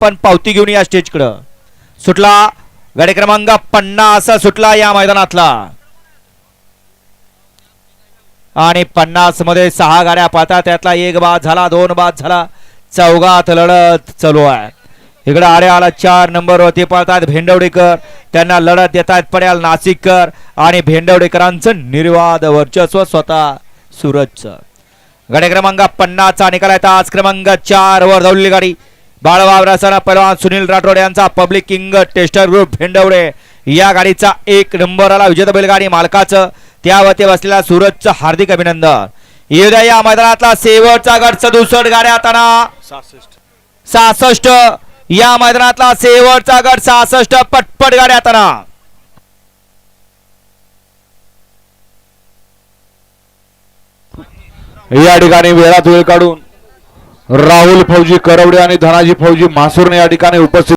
पण पावती घेऊन या स्टेजकडं. सुटला गाडी क्रमांक पन्नास सुटला या मैदानातला. आणि पन्नासमध्ये सहा गाड्या पाहतात त्यातला एक बाद झाला दोन बाद झाला. चौघात लढत चालू आहे. इकडे आरे आला चार नंबरवरती पळतात भेंडवडेकर. त्यांना लढत देत आहेत पड्याल नाशिककर आणि भेंडवडेकरांचं निर्वाद वर्चस्व स्वतः सुरजचं गाडी क्रमांक पन्नासचा निकाल आहे. तास क्रमांक चार वर धावलेली गाडी. बाळवावरासना पैलवान सुनील राठोड यांचा public king tester group Bhendwade या गाडीचा एक नंबर आला विजेता बैलगाडी मालकाचं त्यावरती बसलेल्या सूरजचं हार्दिक अभिनंदन. येऊद्या या मैदानातला शेवटचा गट सदुसष्ट गाड्या हाताना सहासष्ट. या मैदानातला शेवटचा गट सहासष्ट. पटपट गाड्या हाताना या ठिकाणी वेळात वेळ काढून राहुल फौजी करवडे आणि धनाजी फौजी म्हासूरने या ठिकाणी उपस्थित